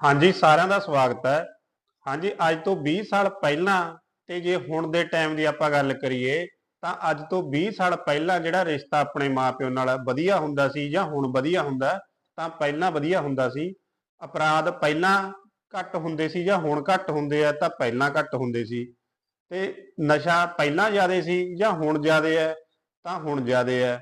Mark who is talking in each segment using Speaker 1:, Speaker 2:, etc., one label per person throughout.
Speaker 1: ਹਾਂਜੀ, ਸਾਰਿਆਂ ਦਾ ਸਵਾਗਤ ਹੈ। ਹਾਂਜੀ, ਅੱਜ ਤੋਂ 20 ਸਾਲ ਪਹਿਲਾਂ ਤੇ ਜੇ ਹੁਣ ਦੇ ਟਾਈਮ ਦੀ ਆਪਾਂ ਗੱਲ ਕਰੀਏ, ਤਾਂ ਅੱਜ ਤੋਂ 20 ਸਾਲ ਪਹਿਲਾਂ ਜਿਹੜਾ ਰਿਸ਼ਤਾ ਆਪਣੇ ਮਾਪਿਓ ਨਾਲ ਵਧੀਆ ਹੁੰਦਾ ਸੀ ਜਾਂ ਹੁਣ ਵਧੀਆ ਹੁੰਦਾ, ਤਾਂ ਪਹਿਲਾਂ ਵਧੀਆ ਹੁੰਦਾ ਸੀ। ਅਪਰਾਧ ਪਹਿਲਾਂ ਘੱਟ ਹੁੰਦੇ ਸੀ ਜਾਂ ਹੁਣ ਘੱਟ ਹੁੰਦੇ ਆ, ਤਾਂ ਪਹਿਲਾਂ ਘੱਟ ਹੁੰਦੇ ਸੀ। ਤੇ ਨਸ਼ਾ ਪਹਿਲਾਂ ਜ਼ਿਆਦਾ ਸੀ ਜਾਂ ਹੁਣ ਜ਼ਿਆਦਾ ਹੈ, ਤਾਂ ਹੁਣ ਜ਼ਿਆਦਾ ਹੈ।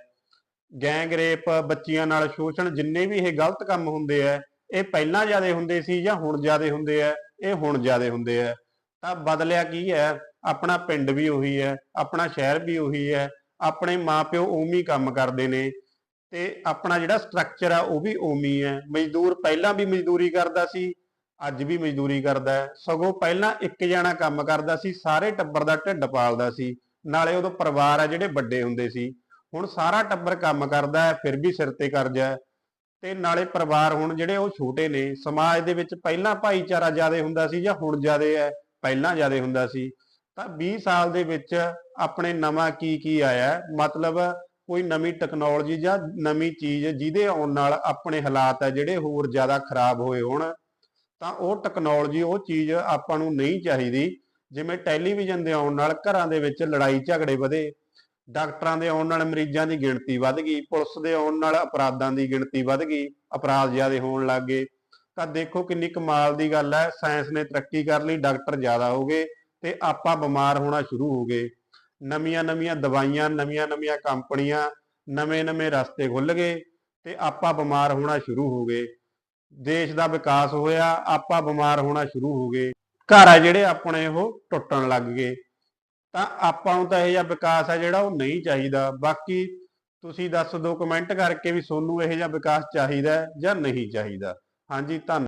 Speaker 1: ਗੈਂਗ ਰੇਪ ਬੱਚੀਆਂ ਨਾਲ ਸ਼ੋਸ਼ਣ, ਜਿੰਨੇ ਵੀ ਇਹ ਗਲਤ ਕੰਮ ਹੁੰਦੇ ਆ ਇਹ ਪਹਿਲਾਂ ਜ਼ਿਆਦੇ ਹੁੰਦੇ ਸੀ ਜਾਂ ਹੁਣ ਜ਼ਿਆਦੇ ਹੁੰਦੇ ਆ? ਇਹ ਹੁਣ ਜ਼ਿਆਦੇ ਹੁੰਦੇ ਆ। ਤਾਂ ਬਦਲਿਆ ਕੀ ਹੈ? ਆਪਣਾ ਪਿੰਡ ਵੀ ਉਹੀ ਹੈ, ਆਪਣਾ ਸ਼ਹਿਰ ਵੀ ਉਹੀ ਹੈ, ਆਪਣੇ ਮਾਪਿਓ ਉਵੇਂ ਹੀ ਕੰਮ ਕਰਦੇ ਨੇ ਤੇ ਆਪਣਾ ਜਿਹੜਾ ਸਟਰਕਚਰ ਆ ਉਹ ਵੀ ਉਮੀ ਹੈ ਮਜ਼ਦੂਰ ਪਹਿਲਾਂ ਵੀ ਮਜ਼ਦੂਰੀ ਕਰਦਾ ਸੀ, ਅੱਜ ਵੀ ਮਜ਼ਦੂਰੀ ਕਰਦਾ ਹੈ। ਸਗੋਂ ਪਹਿਲਾਂ ਇੱਕ ਜਣਾ ਕੰਮ ਕਰਦਾ ਸੀ, ਸਾਰੇ ਟੱਬਰ ਦਾ ਢਿੱਡ ਪਾਲਦਾ ਸੀ। ਨਾਲੇ ਉਦੋਂ ਪਰਿਵਾਰ ਆ ਜਿਹੜੇ ਵੱਡੇ ਹੁੰਦੇ ਸੀ। ਹੁਣ ਸਾਰਾ ਟੱਬਰ ਕੰਮ ਕਰਦਾ ਹੈ, ਫਿਰ ਵੀ ਸਿਰ ਤੇ ਕਰਜ਼ਾ ਹੈ। ਤੇ ਨਾਲੇ ਪਰਿਵਾਰ ਹੁਣ ਜਿਹੜੇ ਉਹ ਛੋਟੇ ਨੇ, ਸਮਾਜ ਦੇ ਵਿੱਚ ਪਹਿਲਾਂ ਭਾਈਚਾਰਾ ਜ਼ਿਆਦਾ ਹੁੰਦਾ ਸੀ ਜਾਂ ਹੁਣ ਜ਼ਿਆਦਾ ਹੈ, ਪਹਿਲਾਂ ਜ਼ਿਆਦਾ ਹੁੰਦਾ ਸੀ, ਤਾਂ 20 ਸਾਲ ਦੇ ਵਿੱਚ ਆਪਣੇ ਨਵਾਂ ਕੀ ਕੀ ਆਇਆ? ਮਤਲਬ ਕੋਈ ਨਵੀਂ ਟੈਕਨੋਲੋਜੀ ਜਾਂ ਨਵੀਂ ਚੀਜ਼ ਜਿਹਦੇ ਆਉਣ ਨਾਲ ਆਪਣੇ ਹਾਲਾਤ ਹੈ ਜਿਹੜੇ ਹੋਰ ਜ਼ਿਆਦਾ ਖਰਾਬ ਹੋਏ ਹੋਣ, ਤਾਂ ਉਹ ਟੈਕਨੋਲੋਜੀ ਉਹ ਚੀਜ਼ ਆਪਾਂ ਨੂੰ ਨਹੀਂ ਚਾਹੀਦੀ। ਜਿਵੇਂ ਟੈਲੀਵਿਜ਼ਨ ਦੇ ਆਉਣ ਨਾਲ ਘਰਾਂ ਦੇ ਵਿੱਚ ਲੜਾਈ ਝਗੜੇ ਵਧੇ ਡਾਕਟਰਾਂ ਦੇ ਆਉਣ ਨਾਲ ਮਰੀਜ਼ਾਂ ਦੀ ਗਿਣਤੀ ਵੱਧ ਗਈ, ਪੁਲਿਸ ਦੇ ਆਉਣ ਨਾਲ ਅਪਰਾਧਾਂ ਦੀ ਗਿਣਤੀ ਵੱਧ ਗਈ, ਅਪਰਾਧ ਜ਼ਿਆਦਾ ਹੋਣ ਲੱਗ ਗਏ। ਤਾਂ ਦੇਖੋ ਕਿੰਨੀ ਕਮਾਲ ਦੀ ਗੱਲ ਹੈ, ਸਾਇੰਸ ਨੇ ਤਰੱਕੀ ਕਰ ਲਈ, ਡਾਕਟਰ ਜ਼ਿਆਦਾ ਹੋ ਗਏ ਤੇ ਆਪਾਂ ਬਿਮਾਰ ਹੋਣਾ ਸ਼ੁਰੂ ਹੋ ਗਏ। ਨਵੀਆਂ ਨਵੀਆਂ ਦਵਾਈਆਂ, ਨਵੀਆਂ ਨਵੀਆਂ ਕੰਪਨੀਆਂ, ਨਵੇਂ ਨਵੇਂ ਰਸਤੇ ਖੁੱਲ ਗਏ ਤੇ ਆਪਾਂ ਬਿਮਾਰ ਹੋਣਾ ਸ਼ੁਰੂ ਹੋ ਗਏ। ਦੇਸ਼ ਦਾ ਵਿਕਾਸ ਹੋਇਆ, ਆਪਾਂ ਬਿਮਾਰ ਹੋਣਾ ਸ਼ੁਰੂ ਹੋ ਗਏ। ਘਰ ਆ ਜਿਹੜੇ ਆਪਣੇ ਉਹ ਟੁੱਟਣ ਲੱਗ ਗਏ। ਤਾਂ ਆਪਾਂ ਨੂੰ ਤਾਂ ਇਹ ਜਿਹਾ ਵਿਕਾਸ ਹੈ ਜਿਹੜਾ ਉਹ ਨਹੀਂ ਚਾਹੀਦਾ। ਬਾਕੀ ਤੁਸੀਂ ਦੱਸ ਦਿਓ ਕਮੈਂਟ ਕਰਕੇ ਵੀ ਤੁਹਾਨੂੰ ਇਹ ਜਿਹਾ ਵਿਕਾਸ ਚਾਹੀਦਾ ਜਾਂ ਨਹੀਂ ਚਾਹੀਦਾ। ਹਾਂਜੀ, ਧੰਨ